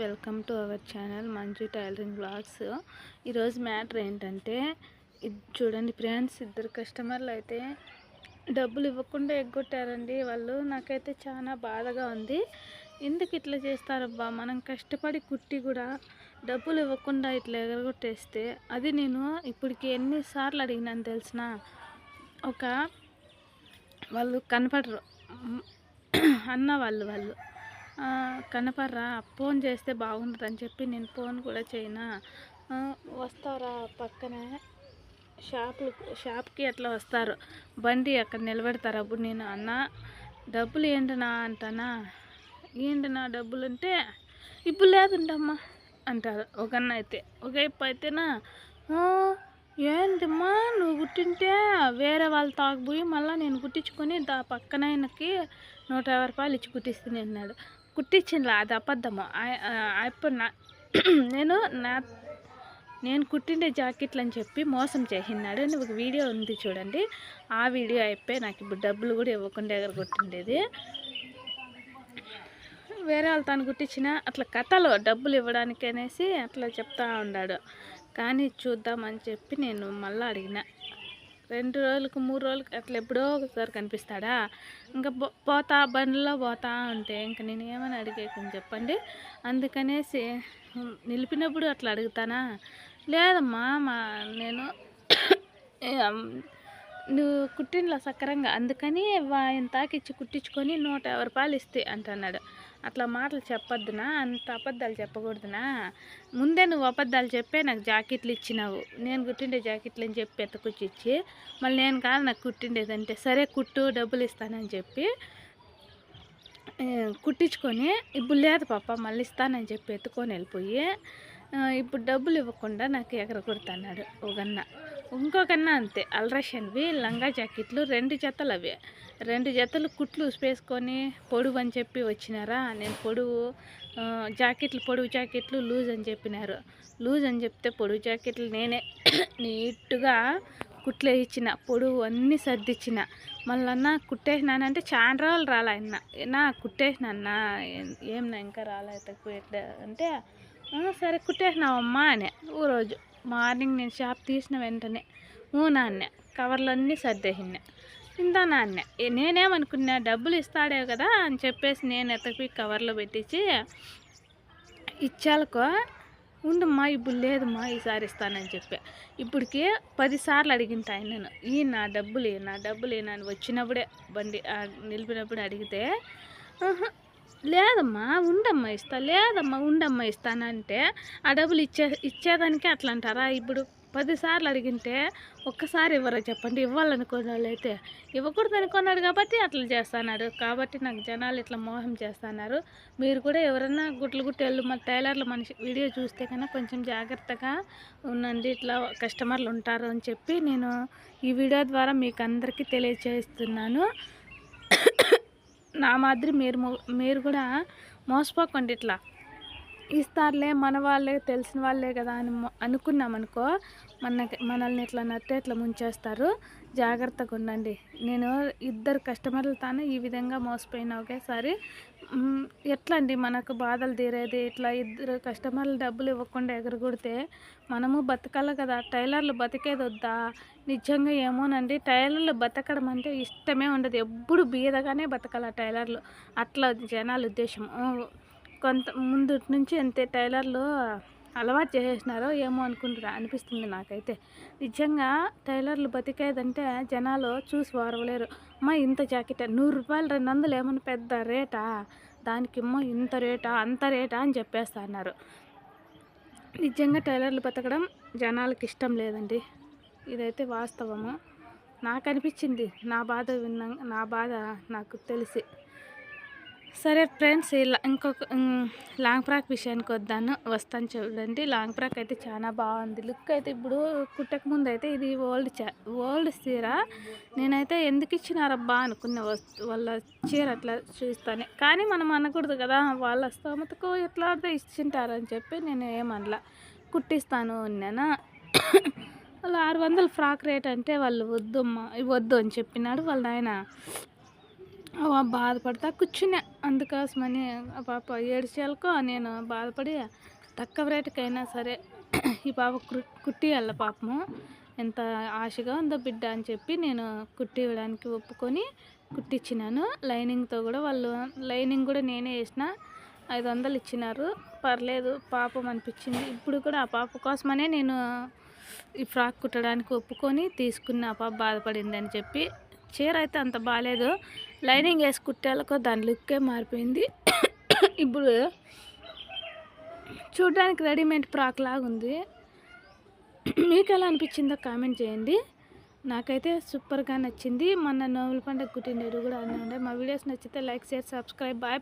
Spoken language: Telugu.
Welcome to our channel Manju tailoring blogs ఈరోజు మ్యాటర్ ఏంటంటే ఇది చూడండి ఫ్రెండ్స్ ఇద్దరు కస్టమర్లు అయితే డబ్బులు ఇవ్వకుండా ఎగ్గొట్టారండి. వాళ్ళు నాకైతే చాలా బాధగా ఉంది. ఎందుకు ఇట్లా చేస్తారబ్బా? మనం కష్టపడి కుట్టి కూడా డబ్బులు ఇవ్వకుండా ఇట్లా ఎగరగొట్టేస్తే అది నేను ఇప్పటికి ఎన్నిసార్లు అడిగినాను తెలిసిన? ఒక వాళ్ళు కనపడరు. అన్న వాళ్ళు వాళ్ళు. కనపర్రా కనపడరా ఫోన్ చేస్తే బాగుంటుందని చెప్పి నేను ఫోన్ కూడా చేయనా? వస్తారా పక్కనే. షాపులు షాప్కి అట్లా వస్తారు. బండి అక్కడ నిలబెడతారు అప్పుడు నేను? అన్న డబ్బులు ఏంటనా అంటానా? ఏంటనా డబ్బులు అంటే ఇప్పుడు లేదంటమ్మా అంటారు. ఒక అన్న అయితే ఒక ఇప్పు అయితేనా? ఏంటమ్మా నువ్వు కుట్టింటే వేరే వాళ్ళు తాకపోయి మళ్ళీ నేను కుట్టించుకొని దా పక్కన ఆయనకి నూట యాభై రూపాయలు ఇచ్చి గుట్టిస్తుంది అన్నాడు. కుట్టించిండ్లా అది అబద్ధము. అప్పుడు నా నేను నా నేను కుట్టిండే జాకెట్లు అని చెప్పి మోసం చేసినాడు అని ఒక వీడియో ఉంది చూడండి. ఆ వీడియో అయిపోయి నాకు ఇప్పుడు డబ్బులు కూడా ఇవ్వకుండా దగ్గర కుట్టిండేది? వేరే వాళ్ళు తను కుట్టించిన అట్లా కథలు డబ్బులు ఇవ్వడానికి అనేసి అట్లా చెప్తా ఉన్నాడు కానీ చూద్దామని చెప్పి నేను మళ్ళీ అడిగిన. రెండు రోజులకు మూడు రోజులకు అట్లా ఎప్పుడో ఒకసారి కనిపిస్తాడా? ఇంకా పోతా బండిలో పోతా ఉంటే ఇంకా నేను ఏమని అడిగేకని చెప్పండి? అందుకనేసి నిలిపినప్పుడు అట్లా అడుగుతానా? లేదమ్మా మా నేను నువ్వు కుట్టినలా సక్రంగా అందుకని ఆయన తాకిచ్చి కుట్టించుకొని నూట యాభై రూపాయలు ఇస్తే అంటున్నాడు. అట్లా మాటలు చెప్పొద్దునా? అంత అబద్ధాలు చెప్పకూడదునా? ముందే నువ్వు అబద్ధాలు చెప్పే నాకు జాకెట్లు ఇచ్చినావు. నేను కుట్టిండే జాకెట్లు అని చెప్పి ఎత్తకొచ్చి ఇచ్చి మళ్ళీ నేను కాదు నాకు కుట్టిండేదంటే సరే కుట్టు డబ్బులు ఇస్తానని చెప్పి కుట్టించుకొని ఇప్పుడు లేదు పాప మళ్ళీ ఇస్తానని చెప్పి ఎత్తుకొని వెళ్ళిపోయి ఇప్పుడు డబ్బులు ఇవ్వకుండా నాకు ఎగర కొడుతున్నాడు ఒకన్న ఇంకొకన్నా అంతే అల్రషన్వి లంగా జాకెట్లు రెండు జతలు అవి రెండు జతలు కుట్లు ఉసిపేసుకొని పొడువు అని చెప్పి వచ్చినారా? నేను పొడువు జాకెట్లు పొడువు జాకెట్లు లూజ్ అని చెప్పినారు. లూజ్ అని చెప్తే పొడువు జాకెట్లు నేనే. నీట్గా కుట్లు ఇచ్చిన పొడువు అన్నీ సర్దిచ్చిన. మళ్ళన్నా కుట్టేసినానంటే చాలా రోజులు రాలేనా నా కుట్టేసినా ఏం నా ఇంకా రాలేదు ఎట్లా అంటే సరే కుట్టేసినావమ్మా అని. ఓ రోజు మార్నింగ్ నేను షాప్ తీసిన వెంటనే ఊ నాన్న కవర్లన్నీ సర్దేసినా ఇందా నాన్న నేనేమనుకున్నా డబ్బులు ఇస్తాడే కదా అని చెప్పేసి నేను ఎత్తకి కవర్లో పెట్టించి ఇచ్చాలకో ఉండమ్మా ఇప్పుడు లేదమ్మా ఈసారి ఇస్తానని చెప్పా. ఇప్పటికి పదిసార్లు అడిగింట ఆయన నేను ఈ నా డబ్బులు నా డబ్బులు ఈ అని వచ్చినప్పుడే బండి నిలిపినప్పుడు అడిగితే లేదమ్మా ఉండమ్మా ఇస్తా లేదమ్మా ఉండమ్మా ఇస్తానంటే ఆ డబ్బులు ఇచ్చే ఇచ్చేదానికి అట్లా అంటారా ఇప్పుడు? పదిసార్లు అడిగింటే ఒక్కసారి ఇవ్వరా చెప్పండి ఇవ్వాలనుకున్న వాళ్ళు అయితే ఇవ్వకూడదు అనుకున్నాడు కాబట్టి అట్లా చేస్తున్నాడు కాబట్టి నాకు జనాలు ఇట్లా మోహం చేస్తున్నారు. మీరు కూడా ఎవరన్నా గుట్లు గుట్టేళ్ళు మన టైలర్లు మనిషి వీడియో చూస్తే కన్నా కొంచెం జాగ్రత్తగా ఉండండి ఇట్లా కస్టమర్లు ఉంటారు అని చెప్పి నేను ఈ వీడియో ద్వారా మీకు అందరికీ తెలియజేస్తున్నాను. నా మాదిరి మీరు మీరు కూడా మోసపోకండి ఇట్లా. ఇస్తారులే మన వాళ్ళే తెలిసిన వాళ్ళే కదా అని అనుకున్నాం అనుకున్నామనుకో మన మనల్ని ఇట్లా నట్టే ఇట్లా ముంచేస్తారు. జాగ్రత్తగా ఉండండి. నేను ఇద్దరు కస్టమర్లు తాను ఈ విధంగా మోసపోయిన ఒకేసారి. ఎట్లా అండి మనకు బాధలు తీరేది? ఇట్లా ఇద్దరు కస్టమర్లు డబ్బులు ఇవ్వకుండా ఎగరగొడితే మనము బతకాలి కదా? టైలర్లు బతికేది వద్దా? నిజంగా ఏమోనండి. టైలర్లు బతకడం అంటే ఇష్టమే ఉండదు. ఎప్పుడు బీదగానే బతకాలి టైలర్లు. అట్లా జనాల ఉద్దేశం. కొంత ముందు నుంచి అంతే టైలర్లు అలవాటు చేసేసినారో ఏమో అనుకుంటున్నా అనిపిస్తుంది నాకైతే. నిజంగా టైలర్లు బతికేదంటే జనాలు చూసి వారవలేరు. అమ్మ ఇంత జాకెట్ నూరు రూపాయలు రెండు వందలు ఏమన్నా పెద్ద రేటా? దానికేమో ఇంత రేటా? అంత రేటా? అని చెప్పేస్తున్నారు నిజంగా టైలర్లు బతకడం జనాలకు ఇష్టం లేదండి. ఇదైతే వాస్తవము. నాకు అనిపించింది. నా బాధ విన్న నా బాధ నాకు తెలిసి. సరే ఫ్రెండ్స్ ఇలా ఇంకొక లాంగ్ ఫ్రాక్ విషయానికి వద్దాను. వస్తాను చూడండి. లాంగ్ ఫ్రాక్ అయితే చాలా బాగుంది. లుక్ అయితే ఇప్పుడు కుట్టక ముందు అయితే ఇది ఓల్డ్ ఓల్డ్ చీర. నేనైతే ఎందుకు ఇచ్చినారబ్బా అనుకున్న వస్తు వాళ్ళ చీర అట్లా చూస్తానే. కానీ మనం అనకూడదు కదా వాళ్ళ స్తోమతకు ఎట్లా ఆడితే ఇచ్చింటారని చెప్పి నేను ఏమనలా. కుట్టిస్తాను అన్నానా. వాళ్ళు ఆరు వందలు ఫ్రాక్ రేట్ అంటే వాళ్ళు వద్దమ్మా వద్దు అని చెప్పినాడు వాళ్ళ ఆయన బాధపడతా కూర్చునే అందుకోసమని ఆ పాప ఏడ్చేయాలకో నేను బాధపడి తక్కువ రేటుకైనా సరే ఈ పాప కు- కుట్టియాల పాపము. ఎంత ఆశగా ఉందో బిడ్డ అని చెప్పి నేను కుట్టి ఇవ్వడానికి ఒప్పుకొని కుట్టించినాను లైనింగ్తో కూడా వాళ్ళు లైనింగ్ కూడా నేనే వేసిన. ఐదు వందలు ఇచ్చినారు. పర్లేదు పాపం అనిపించింది. ఇప్పుడు కూడా ఆ పాప కోసమనే నేను ఈ ఫ్రాక్ కుట్టడానికి ఒప్పుకొని తీసుకున్న ఆ పాప బాధపడింది అని చెప్పి చీర అయితే అంత బాగాలేదు లైనింగ్ వేసి కుట్టేళ్ళకో దాని లుక్కే మారిపోయింది. ఇప్పుడు చూడడానికి రెడీమేడ్ ఫ్రాక్ లాగా ఉంది. మీకు ఎలా అనిపించిందో కామెంట్ చేయండి. నాకైతే సూపర్గా నచ్చింది. మొన్న నోముల పండుగ కుట్టిన కూడా అన్నీ ఉండే. మా వీడియోస్ నచ్చితే లైక్ షేర్ సబ్స్క్రైబ్ బాయ్